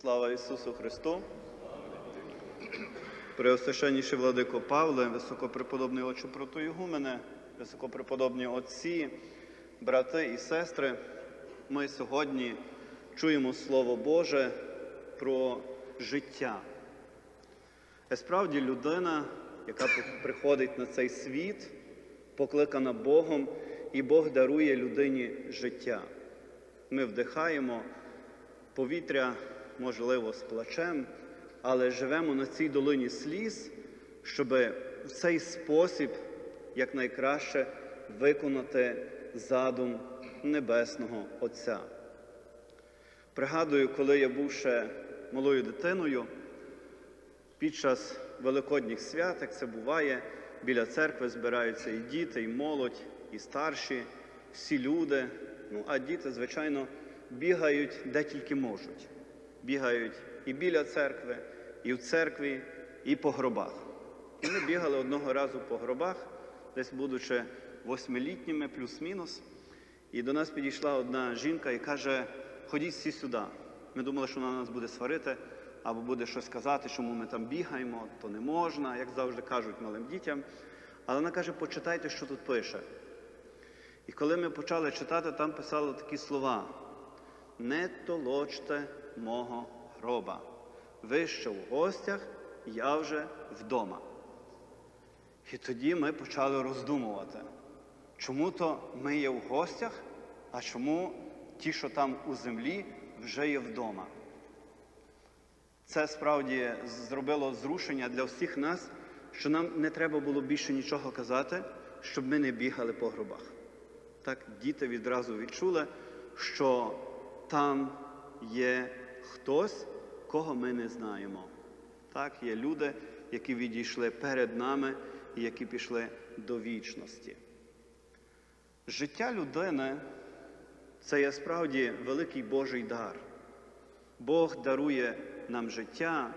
Слава Ісусу Христу! Преосвященніший владико Павле, високопреподобний отче протоігумене, високопреподобні отці, брати і сестри, ми сьогодні чуємо Слово Боже про життя. І справді людина, яка приходить на цей світ, покликана Богом, і Бог дарує людині життя. Ми вдихаємо повітря, можливо, з плачем, але живемо на цій долині сліз, щоб в цей спосіб якнайкраще виконати задум Небесного Отця. Пригадую, коли я був ще малою дитиною, під час Великодніх свят, як це буває, біля церкви збираються і діти, і молодь, і старші, всі люди. Ну, а діти, звичайно, бігають де тільки можуть. Бігають і біля церкви, і в церкві, і по гробах. І ми бігали одного разу по гробах, десь будучи восьмилітніми, плюс-мінус. І до нас підійшла одна жінка і каже: ходіть всі сюди. Ми думали, що вона нас буде сварити або буде щось казати, чому ми там бігаємо, то не можна, як завжди кажуть малим дітям. Але вона каже, почитайте, що тут пише. І коли ми почали читати, там писали такі слова: не толочте мого гроба. Ви що в гостях, я вже вдома. І тоді ми почали роздумувати, чому то ми є в гостях, а чому ті, що там у землі, вже є вдома. Це справді зробило зрушення для всіх нас, що нам не треба було більше нічого казати, щоб ми не бігали по гробах. Так діти відразу відчули, що там є хтось, кого ми не знаємо. Так, є люди, які відійшли перед нами і які пішли до вічності. Життя людини це є справді великий Божий дар. Бог дарує нам життя,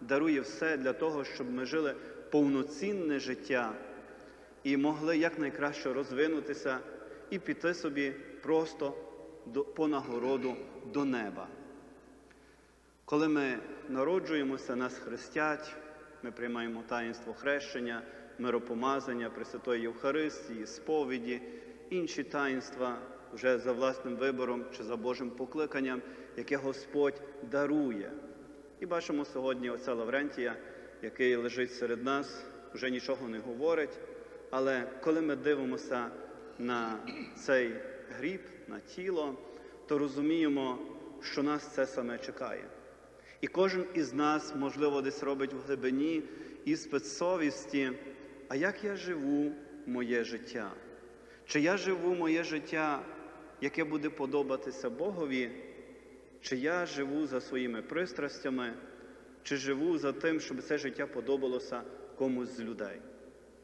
дарує все для того, щоб ми жили повноцінне життя і могли якнайкраще розвинутися і піти собі просто по нагороду до неба. Коли ми народжуємося, нас хрестять, ми приймаємо таїнство хрещення, миропомазання, Пресвятої Євхаристії, сповіді, інші таїнства вже за власним вибором чи за Божим покликанням, яке Господь дарує. І бачимо сьогодні отця Лаврентія, який лежить серед нас, вже нічого не говорить. Але коли ми дивимося на цей гріб, на тіло, то розуміємо, що нас це саме чекає. І кожен із нас, можливо, десь робить в глибині іспит совісті, а як я живу моє життя? Чи я живу моє життя, яке буде подобатися Богові, чи я живу за своїми пристрастями, чи живу за тим, щоб це життя подобалося комусь з людей?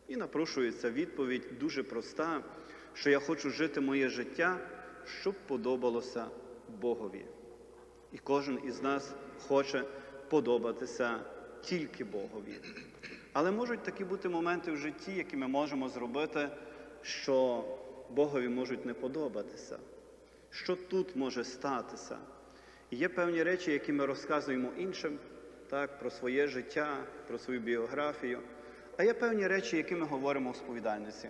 І напрошується відповідь дуже проста, що я хочу жити моє життя, щоб подобалося Богові. І кожен із нас хоче подобатися тільки Богові. Але можуть такі бути моменти в житті, які ми можемо зробити, що Богові можуть не подобатися. Що тут може статися? Є певні речі, які ми розказуємо іншим, так, про своє життя, про свою біографію. А є певні речі, які ми говоримо у сповідальниці,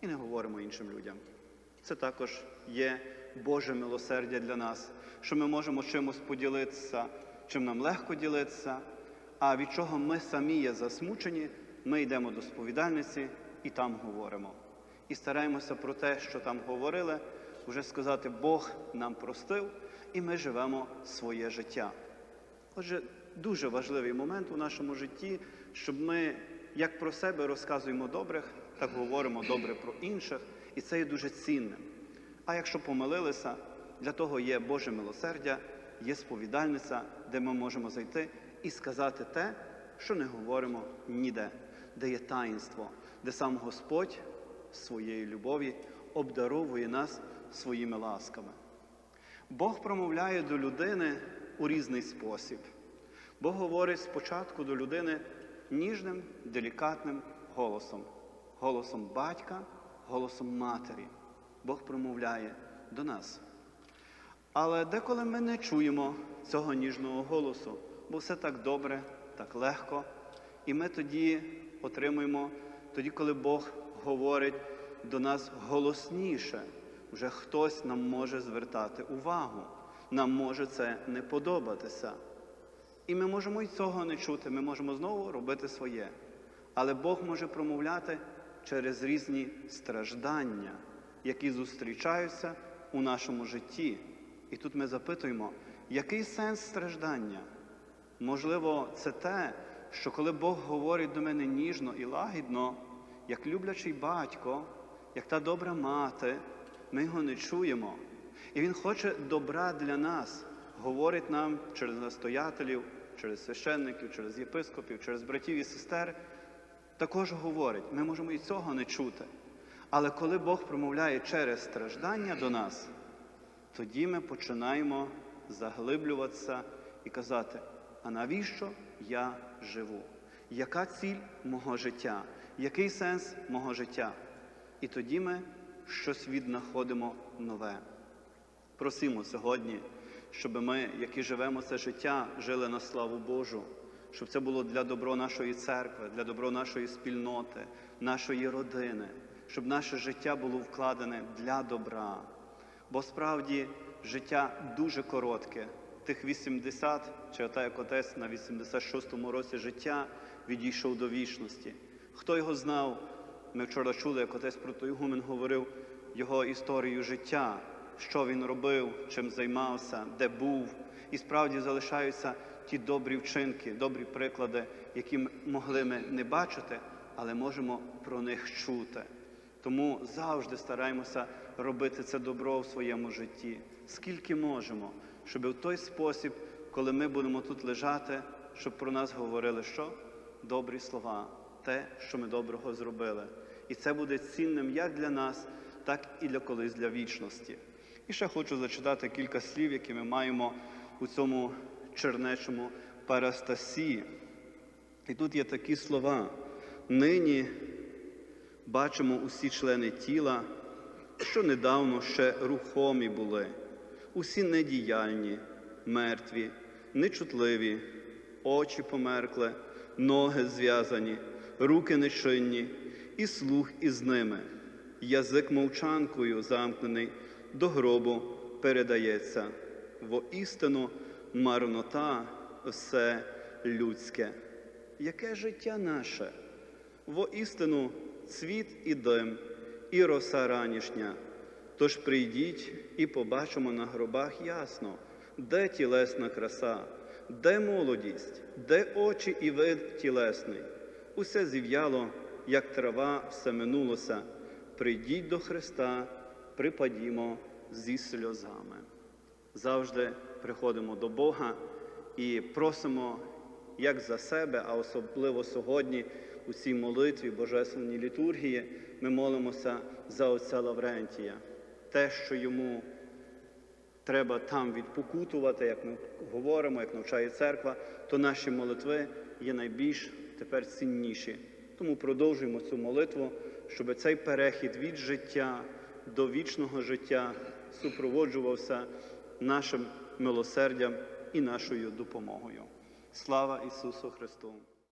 і не говоримо іншим людям. Це також є Боже милосердя для нас, що ми можемо чимось поділитися, чим нам легко ділитися, а від чого ми самі є засмучені, ми йдемо до сповідальниці і там говоримо. І стараємося про те, що там говорили, вже сказати, Бог нам простив, і ми живемо своє життя. Отже, дуже важливий момент у нашому житті, щоб ми як про себе розказуємо добрих, так говоримо добре про інших, і це є дуже цінним. А якщо помилилися, для того є Боже милосердя, є сповідальниця, де ми можемо зайти і сказати те, що не говоримо ніде, де є таїнство, де сам Господь своєї любові обдаровує нас своїми ласками. Бог промовляє до людини у різний спосіб. Бог говорить спочатку до людини ніжним, делікатним голосом, голосом батька, голосом матері. Бог промовляє до нас. Але деколи ми не чуємо цього ніжного голосу, бо все так добре, так легко. І ми тоді отримуємо, тоді, коли Бог говорить до нас голосніше, вже хтось нам може звертати увагу, нам може це не подобатися. І ми можемо і цього не чути, ми можемо знову робити своє. Але Бог може промовляти через різні страждання, які зустрічаються у нашому житті. І тут ми запитуємо, який сенс страждання? Можливо, це те, що коли Бог говорить до мене ніжно і лагідно, як люблячий батько, як та добра мати, ми його не чуємо. І Він хоче добра для нас, говорить нам через настоятелів, через священників, через єпископів, через братів і сестер. Також говорить, ми можемо і цього не чути. Але коли Бог промовляє через страждання до нас, тоді ми починаємо заглиблюватися і казати, а навіщо я живу? Яка ціль мого життя? Який сенс мого життя? І тоді ми щось віднаходимо нове. Просимо сьогодні, щоб ми, які живемо це життя, жили на славу Божу, щоб це було для добро нашої церкви, для добро нашої спільноти, нашої родини, щоб наше життя було вкладене для добра. Бо справді життя дуже коротке. Тих 80, чи ота як отець на 86-му році життя відійшов до вічності. Хто його знав? Ми вчора чули, як отець Протоігумен говорив його історію життя, що він робив, чим займався, де був. І справді залишаються ті добрі вчинки, добрі приклади, які могли ми не бачити, але можемо про них чути. Тому завжди стараємося робити це добро в своєму житті, скільки можемо, щоб в той спосіб, коли ми будемо тут лежати, щоб про нас говорили що? Добрі слова, те, що ми доброго зробили. І це буде цінним як для нас, так і для колись для вічності. І ще хочу зачитати кілька слів, які ми маємо у цьому чернечому парастасі. І тут є такі слова. Нині бачимо усі члени тіла, що недавно ще рухомі були, усі недіяльні, мертві, нечутливі, очі померкли, ноги зв'язані, руки нечинні, і слух із ними, язик мовчанкою замкнений, до гробу передається. Воістину марнота все людське. Яке життя наше? Воістину цвіт і дим, і роса ранішня. Тож прийдіть і побачимо на гробах ясно, де тілесна краса, де молодість, де очі і вид тілесний. Усе зів'яло, як трава, все минулося. Прийдіть до Христа, припадімо зі сльозами. Завжди приходимо до Бога і просимо як за себе, а особливо сьогодні у цій молитві Божественній літургії ми молимося за отця Лаврентія, те, що йому треба там відпокутувати, як ми говоримо, як навчає церква, то наші молитви є найбільш тепер цінніші. Тому продовжуємо цю молитву, щоб цей перехід від життя до вічного життя супроводжувався нашим милосердям і нашою допомогою. Слава Ісусу Христу!